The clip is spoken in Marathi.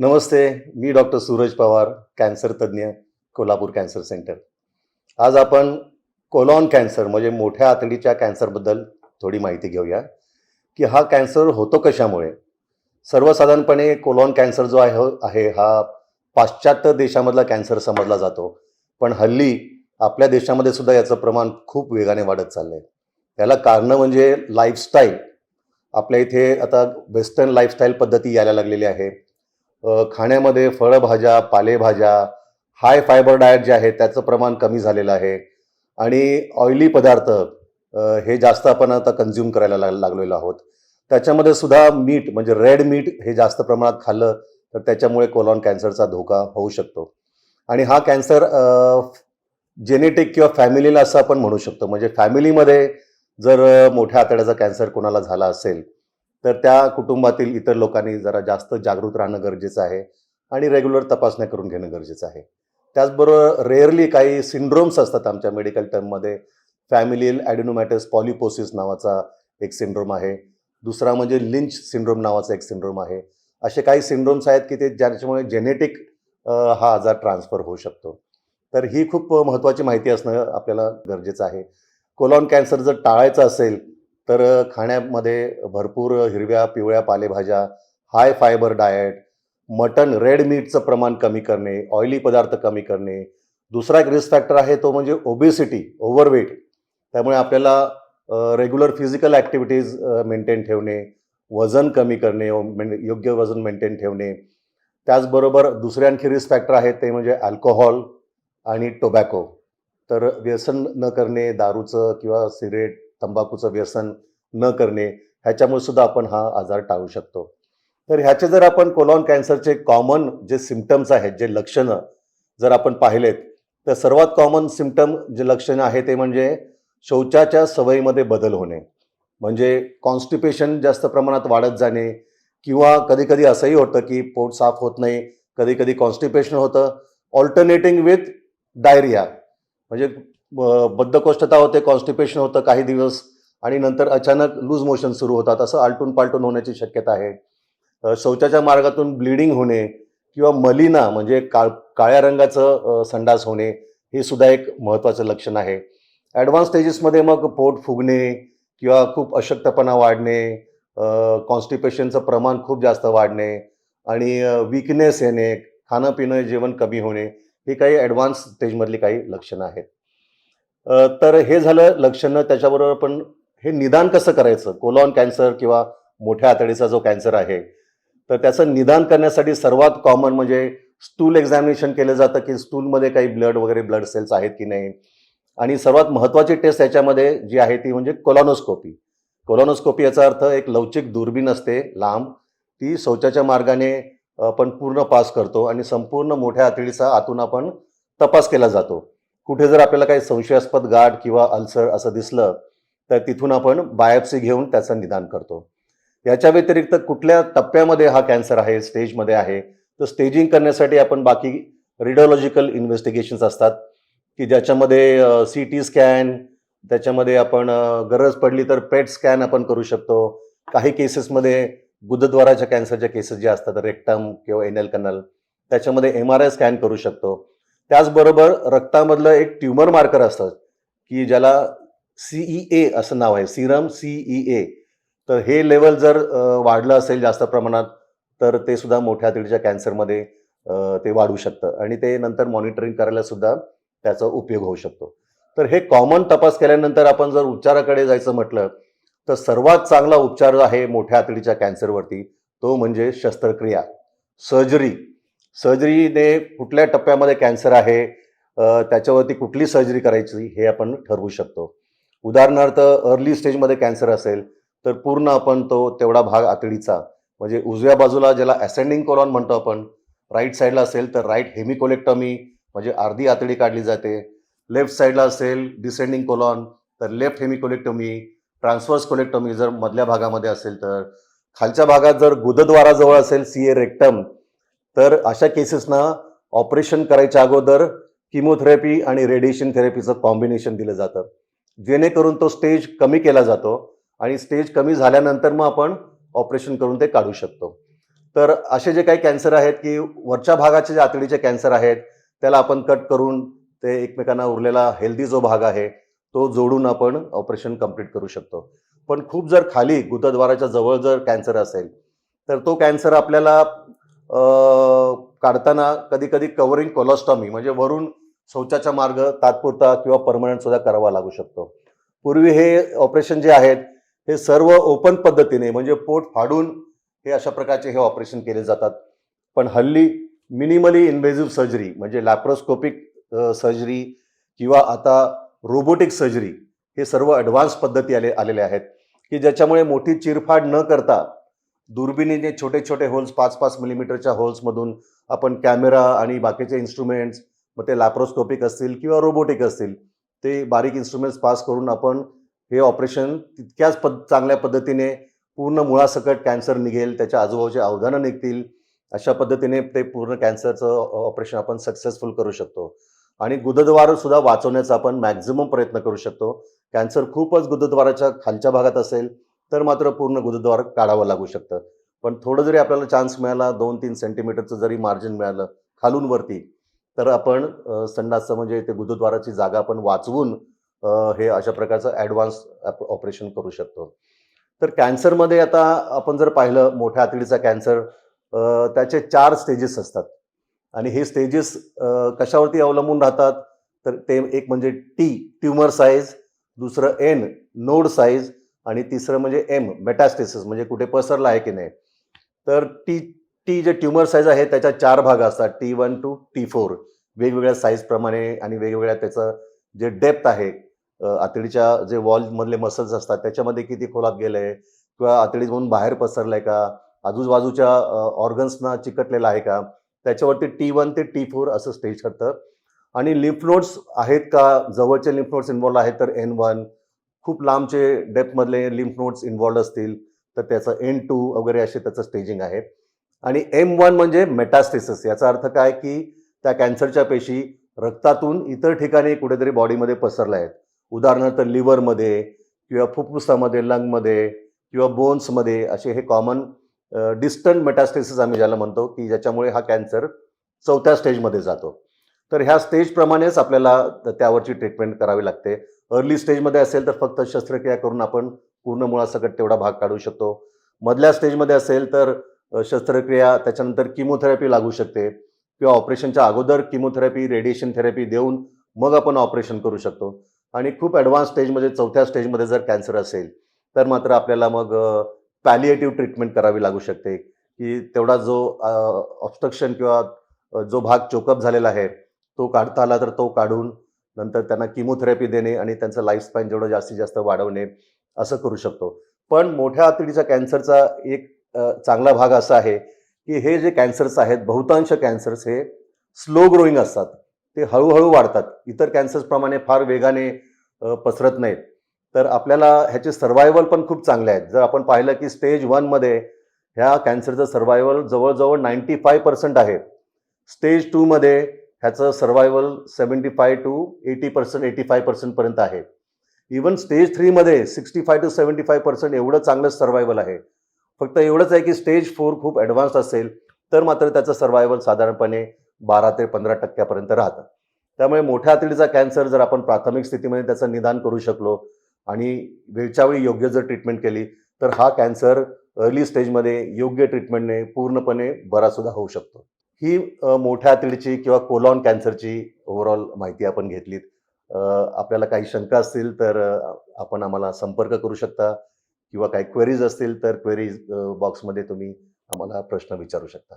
नमस्ते मी डॉक्टर सूरज पवार कॅन्सर तज्ज्ञ कोल्हापूर कॅन्सर सेंटर. आज आपण कोलॉन कॅन्सर म्हणजे मोठ्या आतडीच्या कॅन्सरबद्दल थोडी माहिती घेऊया. की हा कॅन्सर होतो कशामुळे? सर्वसाधारणपणे कोलॉन कॅन्सर जो आहे आहे हा पाश्चात्य देशामधला कॅन्सर समजला जातो. पण हल्ली आपल्या देशामध्ये सुद्धा याचं प्रमाण खूप वेगाने वाढत चाललं आहे याला कारणं म्हणजे लाईफस्टाईल आपल्या इथे आता वेस्टर्न लाईफस्टाईल पद्धती यायला लागलेली आहे. खाण्यामध्ये फळभाज्या पालेभाज्या हाय फायबर डाएट जे आहे त्याचं प्रमाण कमी झालेलं आहे. आणि ऑइली पदार्थ हे जास्त आपण आता कन्झ्युम करायला लाग लागलेलो आहोत. त्याच्यामध्ये सुद्धा मीठ म्हणजे रेड मीठ हे जास्त प्रमाणात खाल्लं तर त्याच्यामुळे कोलॉन कॅन्सरचा धोका होऊ शकतो. आणि हा कॅन्सर जेनेटिक किंवा फॅमिलीला असं आपण म्हणू शकतो. म्हणजे फॅमिलीमध्ये जर मोठ्या आतड्याचा कॅन्सर कोणाला झाला असेल तर त्या कुटुंबातील इतर लोकांनी जरा जास्त जागृत राहणं गरजेचं आहे आणि रेग्युलर तपासण्या करून घेणं गरजेचं आहे. त्याचबरोबर रेअरली काही सिंड्रोम्स असतात आमच्या मेडिकल टर्ममध्ये फॅमिलील ॲडिनोमॅटस पॉलिपोसिस नावाचा एक सिंड्रोम आहे. दुसरा म्हणजे लिंच सिंड्रोम नावाचा एक सिंड्रोम आहे. असे काही सिंड्रोम्स आहेत की ते ज्याच्यामुळे जेनेटिक हा आजार ट्रान्सफर होऊ शकतो. तर ही खूप महत्त्वाची माहिती असणं आपल्याला गरजेचं आहे. कोलॉन कॅन्सर जर टाळायचं असेल तर खाण्यामध्ये भरपूर हिरव्या पिवळ्या पालेभाज्या high fibre diet mutton red मीटचं प्रमाण कमी करणे ऑइली पदार्थ कमी करणे. दुसरा एक रिस्क फॅक्टर आहे तो म्हणजे ओबेसिटी ओव्हरवेट त्यामुळे आपल्याला रेग्युलर फिजिकल ॲक्टिव्हिटीज मेंटेन ठेवणे वजन कमी करणे योग्य वजन मेंटेन ठेवणे. त्याचबरोबर दुसरे आणखी रिस्क फॅक्टर आहेत ते म्हणजे अल्कोहोल आणि टोबॅको तर व्यसन न करणे दारूचं किंवा सिगरेट तंबाखूचं व्यसन न करणे ह्याच्यामुळे सुद्धा आपण हा आजार टाळू शकतो. तर ह्याचे जर आपण कोलॉन कॅन्सरचे कॉमन जे सिमटम्स आहेत जे लक्षणं जर आपण पाहिलेत तर सर्वात कॉमन सिमटम जे लक्षणं आहे ते म्हणजे शौचाच्या सवयीमध्ये बदल होणे. म्हणजे कॉन्स्टिपेशन जास्त प्रमाणात वाढत जाणे किंवा कधीकधी असंही होतं की पोट साफ होत नाही कधी कधी कॉन्स्टिपेशन होतं. ऑल्टरनेटिंग विथ डायरिया म्हणजे बद्धकोष्ठता होते कॉन्स्टिपेशन होतं काही दिवस आणि नंतर अचानक लूज मोशन सुरू होतात. असं आलटून पालटून होण्याची शक्यता आहे. शौचाच्या मार्गातून ब्लिडिंग होणे किंवा मलिना म्हणजे काळ काळ्या रंगाचं संडास होणे हे सुद्धा एक महत्त्वाचं लक्षण आहे. ॲडव्हान्स स्टेजेसमध्ये मग पोट फुगणे किंवा खूप अशक्तपणा वाढणे कॉन्स्टिपेशनचं प्रमाण खूप जास्त वाढणे आणि विकनेस येणे खाणं पिणं जेवण कमी होणे हे काही ॲडव्हान्स स्टेजमधली काही लक्षणं आहेत. तर हे झालं लक्षणं. त्याच्याबरोबर पण हे निदान कसं करायचं? कोलॉन कॅन्सर किंवा मोठ्या आतडीचा जो कॅन्सर आहे तर त्याचं निदान करण्यासाठी सर्वात कॉमन म्हणजे स्टूल एक्झामिनेशन केलं जातं की स्टूलमध्ये काही ब्लड वगैरे ब्लड सेल्स आहेत की नाही? आणि सर्वात महत्त्वाची टेस्ट याच्यामध्ये जी आहे ती म्हणजे कोलॉनोस्कोपी. कोलॉनोस्कोपी याचा अर्थ एक लवचिक दुर्बीण असते लांब. ती शौचाच्या मार्गाने आपण पूर्ण पास करतो आणि संपूर्ण मोठ्या आतडीचा आतून आपण तपास केला जातो. कुठे जर आपल्याला काही संशयास्पद गाठ किंवा अल्सर असं दिसलं तर तिथून आपण बायोप्सी घेऊन त्याचं निदान करतो. याच्या व्यतिरिक्त कुठल्या टप्प्यामध्ये हा कॅन्सर आहे स्टेजमध्ये आहे तर स्टेजिंग करण्यासाठी आपण बाकी रेडिओलॉजिकल इन्व्हेस्टिगेशन्स असतात की ज्याच्यामध्ये सी टी स्कॅन त्याच्यामध्ये आपण गरज पडली तर पेट स्कॅन आपण करू शकतो. काही केसेसमध्ये गुदद्वाराच्या कॅन्सरच्या केसेस जे असतात रेक्टम किंवा एनएल कनल त्याच्यामध्ये एम आर आय स्कॅन करू शकतो. त्याचबरोबर रक्तामधलं एक ट्युमर मार्कर असतं की ज्याला सीई ए असं नाव आहे सिरम सीई ए. तर हे लेवल जर वाढलं असेल जास्त प्रमाणात तर ते सुद्धा मोठ्या आतडीच्या कॅन्सरमध्ये ते वाढू शकतं. आणि ते नंतर मॉनिटरिंग करायला सुद्धा त्याचा उपयोग होऊ शकतो. तर हे कॉमन तपास केल्यानंतर आपण जर उपचाराकडे जायचं म्हटलं तर सर्वात चांगला उपचार आहे मोठ्या आतडीच्या कॅन्सरवरती तो म्हणजे शस्त्रक्रिया सर्जरी. सर्जरीने कुठल्या टप्प्यामध्ये कॅन्सर आहे त्याच्यावरती कुठली सर्जरी करायची हे आपण ठरवू शकतो. उदाहरणार्थ अर्ली स्टेजमध्ये कॅन्सर असेल तर पूर्ण आपण तो तेवढा भाग आतडीचा म्हणजे उजव्या बाजूला ज्याला असेंडिंग कोलॉन म्हणतो आपण राईट साईडला असेल तर राईट हेमिकोलेक्टॉमी म्हणजे अर्धी आतडी काढली जाते. लेफ्ट साईडला असेल डिसेंडिंग कोलॉन तर लेफ्ट हेमिकोलेक्टॉमी ट्रान्सफर्स कोलेक्टॉमी जर मधल्या भागामध्ये असेल तर खालच्या भागात जर गुदद्वाराजवळ असेल सी ए रेक्टम तर अशा केसेसना ऑपरेशन करायच्या अगोदर किमोथेरपी आणि रेडिएशन थेरपीचं कॉम्बिनेशन दिलं जातं. जेणेकरून तो स्टेज कमी केला जातो आणि स्टेज कमी झाल्यानंतर मग आपण ऑपरेशन करून ते काढू शकतो. तर असे जे काही कॅन्सर आहेत की वरच्या भागाचे जे आतडीचे कॅन्सर आहेत त्याला आपण कट करून ते एकमेकांना उरलेला हेल्दी जो भाग आहे तो जोडून आपण ऑपरेशन कंप्लीट करू शकतो. पण खूप जर खाली गुदद्वाराच्या जवळ जर कॅन्सर असेल तर तो कॅन्सर आपल्याला काढताना कधी कधी कव्हरिंग कोलॉस्टॉमी म्हणजे वरून शौचाचा मार्ग तात्पुरता किंवा परमनंट सुद्धा करावा लागू शकतो. पूर्वी हे ऑपरेशन जे आहेत हे सर्व ओपन पद्धतीने म्हणजे पोट फाडून हे अशा प्रकारचे हे ऑपरेशन केले जातात. पण हल्ली मिनिमली इन्व्हेझिव्ह सर्जरी म्हणजे लॅप्रोस्कोपिक सर्जरी किंवा आता रोबोटिक सर्जरी हे सर्व ॲडव्हान्स पद्धती आले आलेले आहेत. की ज्याच्यामुळे मोठी चिरफाड न करता दुर्बिणीने छोटे छोटे होल्स पाच पाच मिलीमीटरच्या होल्समधून आपण कॅमेरा आणि बाकीचे इन्स्ट्रुमेंट्स मग ते लॅप्रोस्कोपिक असतील किंवा रोबोटिक असतील ते बारीक इन्स्ट्रुमेंट्स पास करून आपण हे ऑपरेशन तितक्याच पद चांगल्या पद्धतीने पूर्ण मुळासकट कॅन्सर निघेल त्याच्या आजूबाजूचे अवधानं निघतील अशा पद्धतीने ते पूर्ण कॅन्सरचं ऑपरेशन आपण सक्सेसफुल करू शकतो. आणि गुदद्वार सुद्धा वाचवण्याचा आपण मॅक्झिमम प्रयत्न करू शकतो. कॅन्सर खूपच गुदद्वाराच्या खालच्या भागात असेल तर मात्र पूर्ण गुरुद्वार काढावं लागू शकतं. पण थोडं जरी आपल्याला चान्स मिळाला दोन तीन सेंटीमीटरचं जरी मार्जिन मिळालं खालून वरती तर आपण संडासचं म्हणजे ते गुरुद्वाराची जागा आपण वाचवून हे अशा प्रकारचं ॲडव्हान्स ऑपरेशन करू शकतो. तर कॅन्सरमध्ये आता आपण जर पाहिलं मोठ्या आतडीचा कॅन्सर त्याचे चार स्टेजेस असतात. आणि हे स्टेजेस कशावरती अवलंबून राहतात? तर ते एक म्हणजे टी ट्युमर साईज दुसरं एन नोड साईज आणि तिसरं म्हणजे एम मेटास्टेसिस म्हणजे कुठे पसरला आहे की नाही. तर टी टी जे ट्युमर साईज आहे त्याच्या चार भाग असतात T one two T four वेगवेगळ्या साईजप्रमाणे आणि वेगवेगळ्या त्याचं जे डेप्थ आहे आतडीच्या जे वॉलमधले मसल्स असतात त्याच्यामध्ये किती खोलात गेले किंवा आतडीमधून बाहेर पसरलंय का आजूबाजूच्या ऑर्गन्सना चिकटलेलं आहे का त्याच्यावरती टी वन ते टी फोर असं स्टेज करतं. आणि लिम्फ नोड्स आहेत का जवळचे लिम्फ नोड्स इन्वॉल्व्ह आहेत तर एन वन खूप लांबचे डेप्थमधले लिम्फ नोट्स इन्वॉल्ड असतील तर त्याचं एन टू वगैरे असे त्याचं स्टेजिंग आहे. आणि एम वन म्हणजे मेटास्टेसिस याचा अर्थ काय की त्या कॅन्सरच्या पेशी रक्तातून इतर ठिकाणी कुठेतरी बॉडीमध्ये पसरल्या आहेत. उदाहरणार्थ लिव्हरमध्ये किंवा फुफ्फुसामध्ये लंगमध्ये किंवा बोन्समध्ये असे हे कॉमन डिस्टंट मेटास्टेसिस आम्ही ज्याला म्हणतो की ज्याच्यामुळे हा कॅन्सर चौथ्या स्टेजमध्ये जातो. तर ह्या स्टेजप्रमाणेच आपल्याला त्यावरची ट्रीटमेंट करावी लागते. अर्ली स्टेजमध्ये असेल तर फक्त शस्त्रक्रिया करून आपण पूर्ण मुळासकट तेवढा भाग काढू शकतो. मधल्या स्टेजमध्ये असेल तर शस्त्रक्रिया त्याच्यानंतर किमोथेरपी लागू शकते. किंवा ऑपरेशनच्या अगोदर किमोथेरपी रेडिएशन थेरपी देऊन मग आपण ऑपरेशन करू शकतो. आणि खूप ॲडव्हान्स स्टेजमध्ये चौथ्या स्टेजमध्ये जर कॅन्सर असेल तर मात्र आपल्याला मग पॅलिएटिव्ह ट्रीटमेंट करावी लागू शकते. की तेवढा जो ऑब्स्ट्रक्शन किंवा जो भाग चोकअप झालेला आहे तो काढता आला तर तो काढून नंतर त्यांना किमोथेरपी देणे आणि त्यांचं लाईफ जेवढं जास्तीत जास्त वाढवणे असं करू शकतो. पण मोठ्या आतडीच्या कॅन्सरचा एक चांगला भाग असा आहे की हे जे कॅन्सर्स आहेत बहुतांश कॅन्सर्स हे स्लो ग्रोईंग असतात. ते हळूहळू वाढतात. इतर कॅन्सर्सप्रमाणे फार वेगाने पसरत नाहीत. तर आपल्याला ह्याचे सर्वायवल पण खूप चांगले आहेत. जर आपण पाहिलं की स्टेज वनमध्ये ह्या कॅन्सरचं सर्वायवल जवळजवळ नाईन्टी फाय पर्सेंट आहे स्टेज टूमध्ये ह्याचं survival seventy five to eighty percent eighty five पर्सेंटपर्यंत आहे. Even stage थ्रीमध्ये sixty five to seventy five percent एवढं चांगलं सर्वायवल आहे. फक्त एवढंच आहे की स्टेज फोर खूप ॲडव्हान्स असेल तर मात्र त्याचं सर्वायवल साधारणपणे बारा ते पंधरा टक्क्यापर्यंत राहतं. त्यामुळे मोठ्या आतडीचा कॅन्सर जर आपण प्राथमिक स्थितीमध्ये त्याचं निदान करू शकलो आणि वेळच्या वेळी योग्य जर ट्रीटमेंट केली तर हा कॅन्सर अर्ली स्टेजमध्ये योग्य ट्रीटमेंटने पूर्णपणे बरासुद्धा होऊ शकतो. ही मोठ्या आतडीची किंवा कोलॉन कॅन्सरची ओव्हरऑल माहिती आपण घेतलीत. आपल्याला काही शंका असतील तर आपण आम्हाला संपर्क करू शकता किंवा काही क्वेरीज असतील तर क्वेरीज बॉक्समध्ये तुम्ही आम्हाला प्रश्न विचारू शकता.